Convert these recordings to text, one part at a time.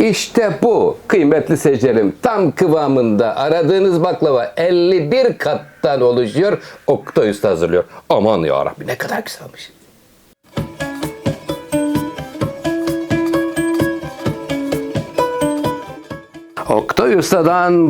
İşte bu kıymetli seyircilerim tam kıvamında aradığınız baklava 51 kattan oluşuyor. Oktay Usta hazırlıyor. Aman ya Rabbi ne kadar güzelmiş. Oktay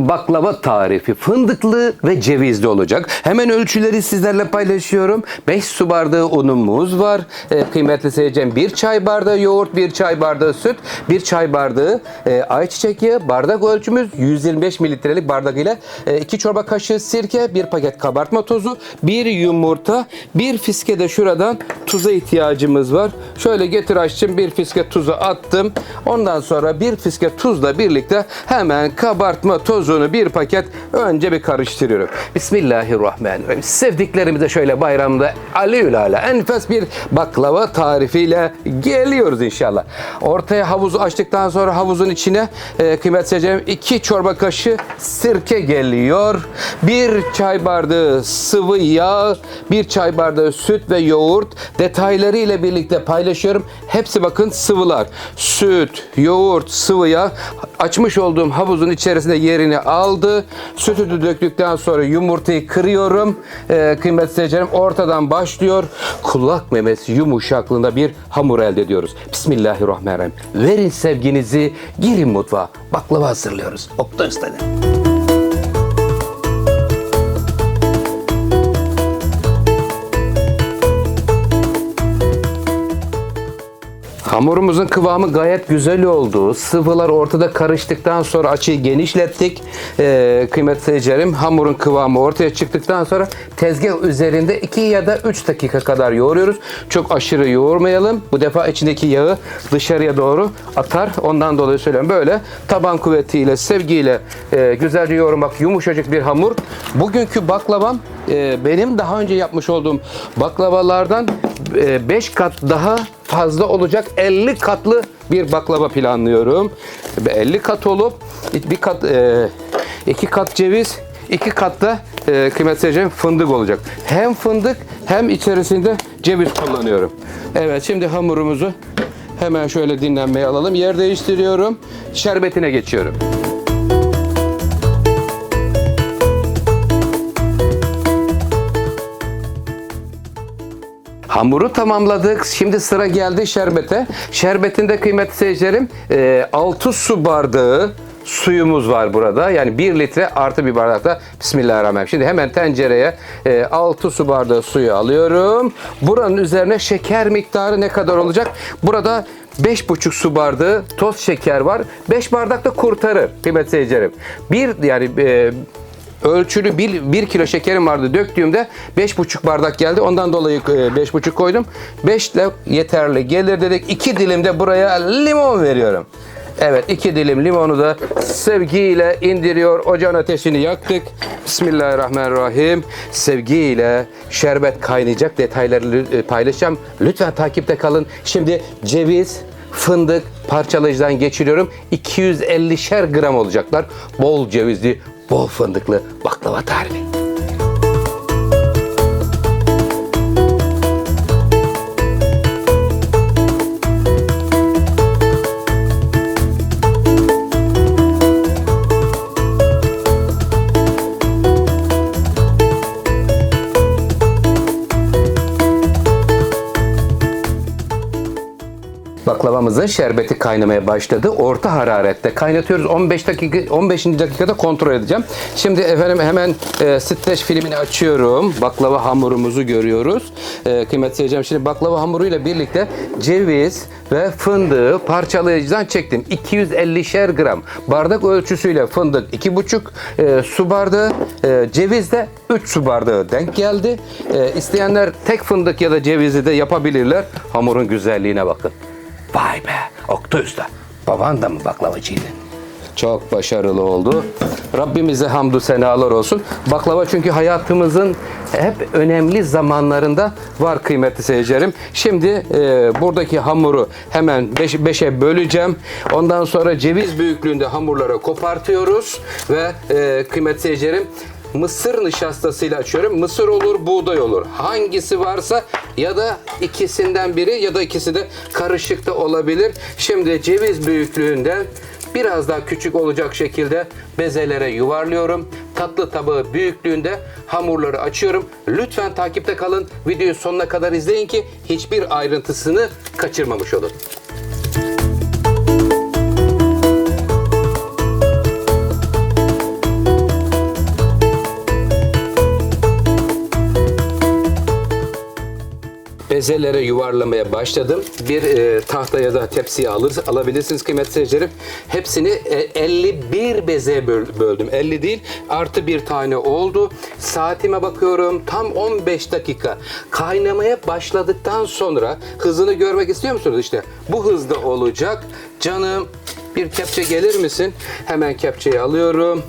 baklava tarifi fındıklı ve cevizli olacak. Hemen ölçüleri sizlerle paylaşıyorum. 5 su bardağı unumuz var. Ee, kıymetli seyircim 1 çay bardağı yoğurt, 1 çay bardağı süt, 1 çay bardağı e, ayçiçek yağı, bardak ölçümüz 125 mililitrelik bardak ile 2 çorba kaşığı sirke, 1 paket kabartma tozu, 1 yumurta, 1 fiske de şuradan tuza ihtiyacımız var. Şöyle getir açtım bir fiske tuzu attım. Ondan sonra bir fiske tuzla birlikte hemen kabartma tozunu bir paket önce bir karıştırıyorum. Bismillahirrahmanirrahim. Sevdiklerimize şöyle bayramda aleyhülala enfes bir baklava tarifiyle geliyoruz inşallah. Ortaya havuzu açtıktan sonra havuzun içine e, kıymet seyircilerim 2 çorba kaşığı sirke geliyor. Bir çay bardağı sıvı yağ, bir çay bardağı süt ve yoğurt detayları ile birlikte paylaşıyorum. Hepsi bakın sıvılar. Süt, yoğurt, sıvı yağ açmış olduğum havuzun içerisinde yerini aldı. Sütü de döktükten sonra yumurtayı kırıyorum. Ee, kıymetli seyircilerim ortadan başlıyor. Kulak memesi yumuşaklığında bir hamur elde ediyoruz. Bismillahirrahmanirrahim. Verin sevginizi, girin mutfağa. Baklava hazırlıyoruz. Oktay Usta'da. Hamurumuzun kıvamı gayet güzel oldu. Sıvılar ortada karıştıktan sonra açıyı genişlettik. Ee, kıymetli seyircilerim hamurun kıvamı ortaya çıktıktan sonra tezgah üzerinde 2 ya da 3 dakika kadar yoğuruyoruz. Çok aşırı yoğurmayalım. Bu defa içindeki yağı dışarıya doğru atar. Ondan dolayı söylüyorum. Böyle taban kuvvetiyle, sevgiyle e, güzelce yoğurmak yumuşacık bir hamur. Bugünkü baklavam e, benim daha önce yapmış olduğum baklavalardan 5 kat daha fazla olacak 50 katlı bir baklava planlıyorum. 50 kat olup bir kat e, iki kat ceviz, iki kat da e, kıymetli fındık olacak. Hem fındık hem içerisinde ceviz kullanıyorum. Evet şimdi hamurumuzu hemen şöyle dinlenmeye alalım. Yer değiştiriyorum. Şerbetine geçiyorum. Hamuru tamamladık. Şimdi sıra geldi şerbete. Şerbetinde kıymetli seyircilerim 6 su bardağı suyumuz var burada. Yani 1 litre artı bir bardakta Bismillahirrahmanirrahim. Şimdi hemen tencereye 6 su bardağı suyu alıyorum. Buranın üzerine şeker miktarı ne kadar olacak? Burada 5,5 su bardağı toz şeker var. 5 bardak da kurtarır kıymetli seyircilerim. Bir yani e, ölçülü 1, 1 kilo şekerim vardı döktüğümde 5,5 bardak geldi. Ondan dolayı 5,5 koydum. 5 ile yeterli gelir dedik. 2 dilim de buraya limon veriyorum. Evet iki dilim limonu da sevgiyle indiriyor. Ocağın ateşini yaktık. Bismillahirrahmanirrahim. Sevgiyle şerbet kaynayacak detayları e, paylaşacağım. Lütfen takipte kalın. Şimdi ceviz, fındık parçalayıcıdan geçiriyorum. 250'şer gram olacaklar. Bol cevizli, bol fındıklı baklava tarifi. Baklavamızın şerbeti kaynamaya başladı. Orta hararette kaynatıyoruz. 15 dakika 15. dakikada kontrol edeceğim. Şimdi efendim hemen e, streç filmini açıyorum. Baklava hamurumuzu görüyoruz. E, kıymetli seyircim şimdi baklava hamuruyla birlikte ceviz ve fındığı parçalayıcıdan çektim. 250'şer gram. Bardak ölçüsüyle fındık 2,5 e, su bardağı, e, ceviz de 3 su bardağı denk geldi. E, isteyenler tek fındık ya da cevizi de yapabilirler. Hamurun güzelliğine bakın. Vay be Oktay Usta. Baban da mı baklavacıydı? Çok başarılı oldu. Rabbimize hamdü senalar olsun. Baklava çünkü hayatımızın hep önemli zamanlarında var kıymetli seyircilerim. Şimdi e, buradaki hamuru hemen beş, beşe böleceğim. Ondan sonra ceviz büyüklüğünde hamurları kopartıyoruz ve e, kıymetli seyircilerim mısır nişastasıyla açıyorum. Mısır olur, buğday olur. Hangisi varsa ya da ikisinden biri ya da ikisi de karışık da olabilir. Şimdi ceviz büyüklüğünde biraz daha küçük olacak şekilde bezelere yuvarlıyorum. Tatlı tabağı büyüklüğünde hamurları açıyorum. Lütfen takipte kalın. Videoyu sonuna kadar izleyin ki hiçbir ayrıntısını kaçırmamış olun. Bezelere yuvarlamaya başladım. Bir e, tahta ya da tepsiye alır, alabilirsiniz kıymetli seyircilerim. Hepsini e, 51 bezeye böl- böldüm. 50 değil artı bir tane oldu. Saatime bakıyorum tam 15 dakika. Kaynamaya başladıktan sonra hızını görmek istiyor musunuz? İşte bu hızda olacak. Canım bir kepçe gelir misin? Hemen kepçeyi alıyorum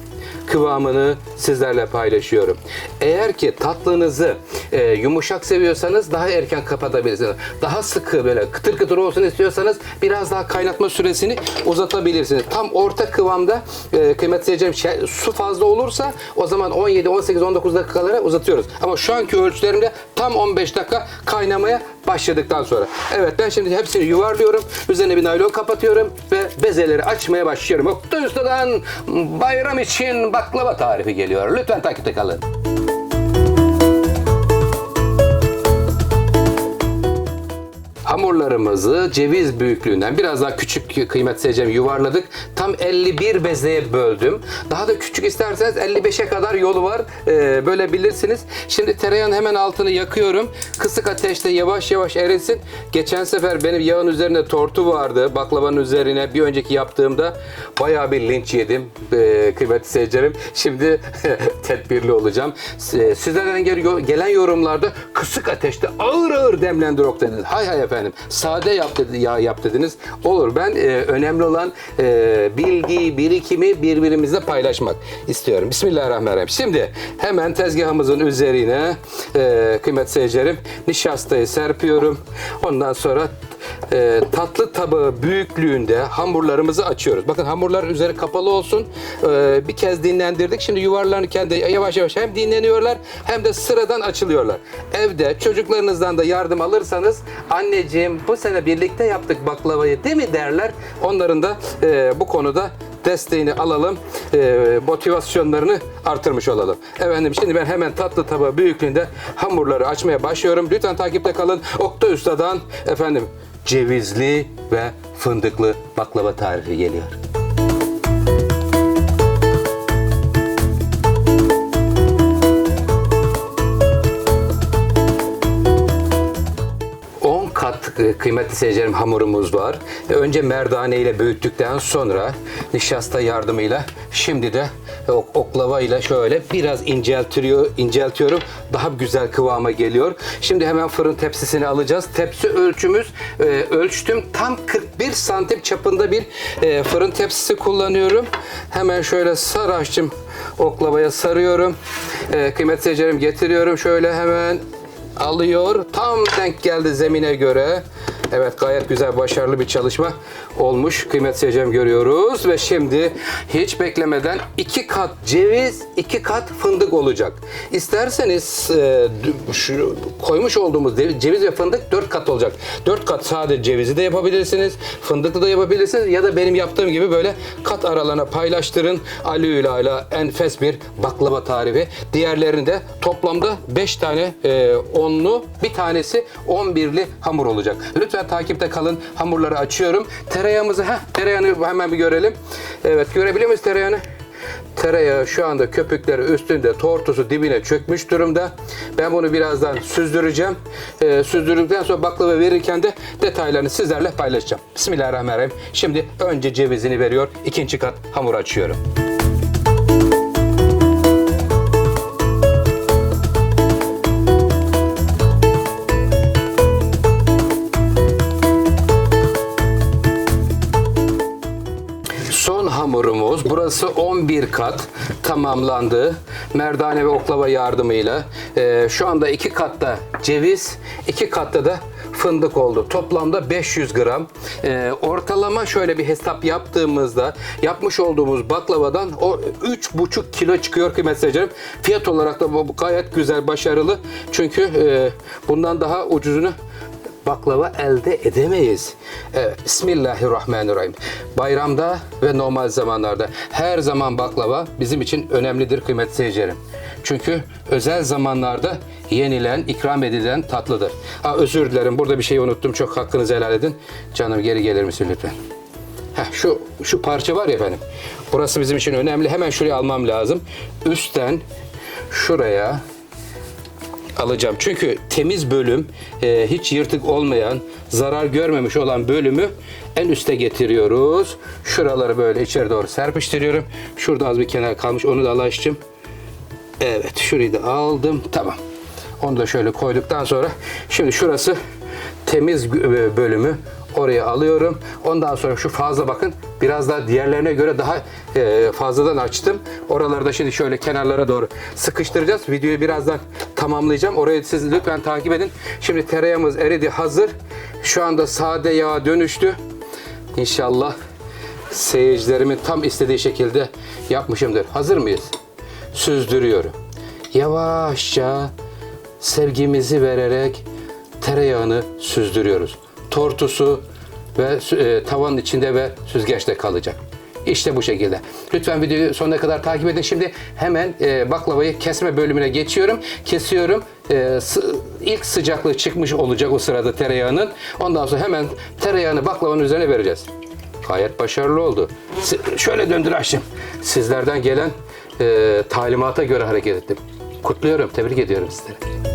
kıvamını sizlerle paylaşıyorum. Eğer ki tatlınızı e, yumuşak seviyorsanız daha erken kapatabilirsiniz. Daha sıkı böyle kıtır kıtır olsun istiyorsanız biraz daha kaynatma süresini uzatabilirsiniz. Tam orta kıvamda e, kıymetli seyircilerim şey- su fazla olursa o zaman 17, 18, 19 dakikalara uzatıyoruz. Ama şu anki ölçülerimde tam 15 dakika kaynamaya başladıktan sonra. Evet ben şimdi hepsini yuvarlıyorum. Üzerine bir naylon kapatıyorum ve bezeleri açmaya başlıyorum. Oktay Usta'dan bayram için baklava tarifi geliyor. Lütfen takipte kalın. Hamurlarımızı ceviz büyüklüğünden biraz daha küçük kıymet seçeceğim yuvarladık. Tam 51 bezeye böldüm. Daha da küçük isterseniz 55'e kadar yolu var. Ee, bölebilirsiniz. Şimdi tereyağın hemen altını yakıyorum. Kısık ateşte yavaş yavaş erisin. Geçen sefer benim yağın üzerine tortu vardı. Baklavanın üzerine bir önceki yaptığımda bayağı bir linç yedim. Ee, kıymetli seyircilerim. Şimdi tedbirli olacağım. Ee, Sizlerden gel- gelen yorumlarda kısık ateşte ağır ağır demlendir ok dediniz. Hay hay efendim. Sade yap, dedi, yağ yap dediniz. Olur. Ben e, önemli olan e, bilgi, birikimi birbirimizle paylaşmak istiyorum. Bismillahirrahmanirrahim. Şimdi hemen tezgahımızın üzerine e, kıymetli seyircilerim nişastayı serpiyorum. Ondan sonra e, tatlı tabağı büyüklüğünde hamurlarımızı açıyoruz. Bakın hamurlar üzeri kapalı olsun. E, bir kez dinlendirdik. Şimdi yuvarlanırken de yavaş yavaş hem dinleniyorlar hem de sıradan açılıyorlar. Evde çocuklarınızdan da yardım alırsanız anneciğim bu sene birlikte yaptık baklavayı değil mi derler. Onların da e, bu konuda desteğini alalım, e, motivasyonlarını artırmış olalım. Efendim şimdi ben hemen tatlı tabağı büyüklüğünde hamurları açmaya başlıyorum. Lütfen takipte kalın. Oktay Usta'dan efendim cevizli ve fındıklı baklava tarifi geliyor. Kıymetli seyircilerim hamurumuz var. E, Önce merdane ile büyüttükten sonra nişasta yardımıyla şimdi de e, ok- oklava ile şöyle biraz inceltiyor, inceltiyorum. Daha güzel kıvama geliyor. Şimdi hemen fırın tepsisini alacağız. Tepsi ölçümüz e, ölçtüm tam 41 santim çapında bir e, fırın tepsisi kullanıyorum. Hemen şöyle saraççım oklavaya sarıyorum. Kıymetli seyircilerim getiriyorum. Şöyle hemen alıyor. Tam denk geldi zemine göre. Evet gayet güzel başarılı bir çalışma olmuş. Kıymet seyircim görüyoruz ve şimdi hiç beklemeden iki kat ceviz, iki kat fındık olacak. İsterseniz e, şu koymuş olduğumuz ceviz ve fındık dört kat olacak. Dört kat sadece cevizi de yapabilirsiniz, fındıklı da yapabilirsiniz ya da benim yaptığım gibi böyle kat aralarına paylaştırın. Alüyla enfes bir baklava tarifi. Diğerlerini de toplamda 5 tane e, onlu, bir tanesi 11'li hamur olacak. Lütfen takipte kalın. Hamurları açıyorum. Tereyağımızı, heh, tereyağını hemen bir görelim. Evet, görebiliyor muyuz tereyağını? Tereyağı şu anda köpükleri üstünde, tortusu dibine çökmüş durumda. Ben bunu birazdan süzdüreceğim. Ee, süzdürdükten sonra baklava verirken de detaylarını sizlerle paylaşacağım. Bismillahirrahmanirrahim. Şimdi önce cevizini veriyor, ikinci kat hamur açıyorum. Burası 11 kat tamamlandı. Merdane ve oklava yardımıyla. Ee, şu anda iki katta ceviz, iki katta da fındık oldu. Toplamda 500 gram. Ee, ortalama şöyle bir hesap yaptığımızda yapmış olduğumuz baklavadan o 3,5 kilo çıkıyor kıymetli seyircilerim. Fiyat olarak da bu gayet güzel, başarılı. Çünkü e, bundan daha ucuzunu baklava elde edemeyiz. Evet, Bismillahirrahmanirrahim. Bayramda ve normal zamanlarda her zaman baklava bizim için önemlidir kıymetli seyircilerim. Çünkü özel zamanlarda yenilen, ikram edilen tatlıdır. Ha, özür dilerim burada bir şey unuttum. Çok hakkınızı helal edin. Canım geri gelir misin lütfen? Heh, şu şu parça var ya efendim. Burası bizim için önemli. Hemen şuraya almam lazım. Üstten şuraya alacağım. Çünkü temiz bölüm, e, hiç yırtık olmayan, zarar görmemiş olan bölümü en üste getiriyoruz. Şuraları böyle içeri doğru serpiştiriyorum. Şurada az bir kenar kalmış. Onu da alaştım. Evet, şurayı da aldım. Tamam. Onu da şöyle koyduktan sonra şimdi şurası temiz gö- bölümü oraya alıyorum. Ondan sonra şu fazla bakın biraz daha diğerlerine göre daha e, fazladan açtım. Oraları da şimdi şöyle kenarlara doğru sıkıştıracağız. Videoyu birazdan tamamlayacağım. Orayı siz lütfen takip edin. Şimdi tereyağımız eridi hazır. Şu anda sade yağa dönüştü. İnşallah seyircilerimin tam istediği şekilde yapmışımdır. Hazır mıyız? Süzdürüyorum. Yavaşça sevgimizi vererek tereyağını süzdürüyoruz. Tortusu ve e, tavanın içinde ve süzgeçte kalacak. İşte bu şekilde. Lütfen videoyu sonuna kadar takip edin. Şimdi hemen e, baklavayı kesme bölümüne geçiyorum. Kesiyorum. E, ilk sıcaklığı çıkmış olacak o sırada tereyağının. Ondan sonra hemen tereyağını baklavanın üzerine vereceğiz. Gayet başarılı oldu. Si- şöyle döndür Ayşem. Sizlerden gelen e, talimata göre hareket ettim. Kutluyorum, tebrik ediyorum sizleri.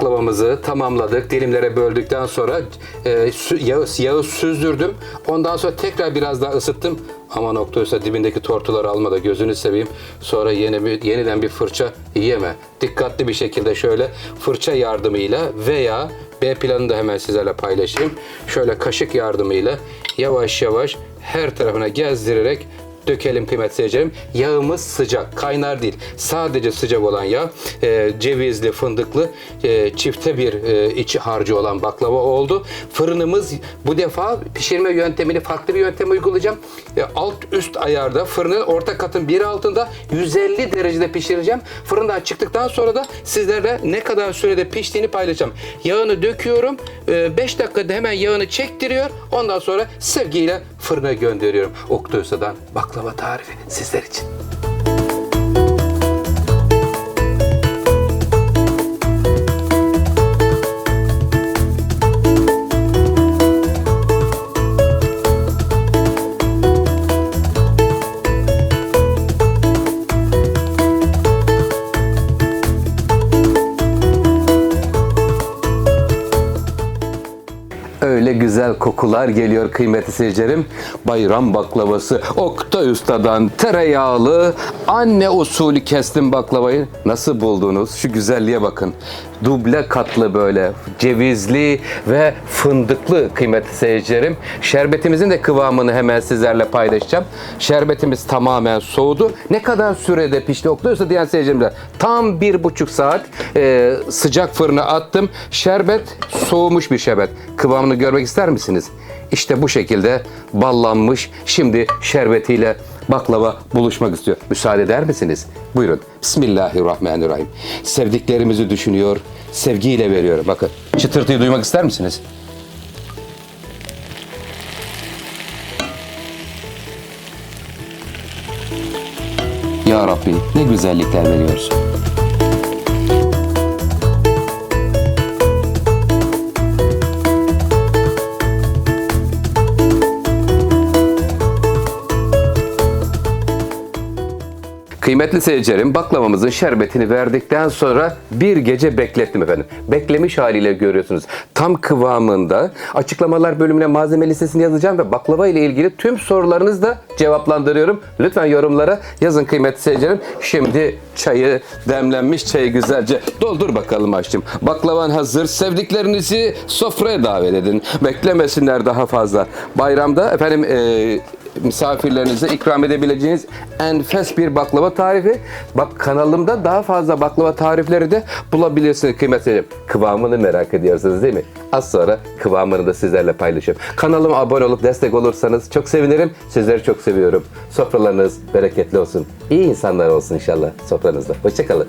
Baklavamızı tamamladık. Dilimlere böldükten sonra e, sü- yağı, yağı süzdürdüm. Ondan sonra tekrar biraz daha ısıttım. Ama noktaysa dibindeki tortuları alma da gözünü seveyim. Sonra yeni bir, yeniden bir fırça yeme. Dikkatli bir şekilde şöyle fırça yardımıyla veya B planını da hemen sizlerle paylaşayım. Şöyle kaşık yardımıyla yavaş yavaş her tarafına gezdirerek dökelim kıymetli seyircilerim. Yağımız sıcak, kaynar değil. Sadece sıcak olan yağ. e, cevizli, fındıklı, e, çifte bir e, içi harcı olan baklava oldu. Fırınımız bu defa pişirme yöntemini farklı bir yöntem uygulayacağım. E, alt üst ayarda fırının orta katın bir altında 150 derecede pişireceğim. Fırından çıktıktan sonra da sizlerle ne kadar sürede piştiğini paylaşacağım. Yağını döküyorum. 5 dakikada hemen yağını çektiriyor. Ondan sonra sevgiyle fırına gönderiyorum. Oktay Usta'dan baklava tarifi sizler için. Kokular geliyor kıymetli seyircilerim. Bayram baklavası Oktay Usta'dan tereyağlı anne usulü kestim baklavayı. Nasıl buldunuz? Şu güzelliğe bakın. Duble katlı böyle cevizli ve fındıklı kıymetli seyircilerim. Şerbetimizin de kıvamını hemen sizlerle paylaşacağım. Şerbetimiz tamamen soğudu. Ne kadar sürede pişti Usta diyen seyircilerimle? Tam bir buçuk saat e, sıcak fırına attım. Şerbet soğumuş bir şerbet. Kıvamını görmek ister misiniz? İşte bu şekilde ballanmış. Şimdi şerbetiyle baklava buluşmak istiyor. Müsaade eder misiniz? Buyurun. Bismillahirrahmanirrahim. Sevdiklerimizi düşünüyor, sevgiyle veriyorum. Bakın çıtırtıyı duymak ister misiniz? Ya Rabbi ne güzellikler veriyorsun. Kıymetli seyircilerim baklavamızın şerbetini verdikten sonra bir gece beklettim efendim. Beklemiş haliyle görüyorsunuz. Tam kıvamında açıklamalar bölümüne malzeme listesini yazacağım ve baklava ile ilgili tüm sorularınızı da cevaplandırıyorum. Lütfen yorumlara yazın kıymetli seyircilerim. Şimdi çayı demlenmiş çayı güzelce doldur bakalım aşkım. Baklavan hazır. Sevdiklerinizi sofraya davet edin. Beklemesinler daha fazla. Bayramda efendim eee misafirlerinize ikram edebileceğiniz enfes bir baklava tarifi. Bak kanalımda daha fazla baklava tarifleri de bulabilirsiniz kıymetli. Kıvamını merak ediyorsunuz değil mi? Az sonra kıvamını da sizlerle paylaşıyorum. Kanalıma abone olup destek olursanız çok sevinirim. Sizleri çok seviyorum. Sofralarınız bereketli olsun. İyi insanlar olsun inşallah sofranızda. Hoşçakalın.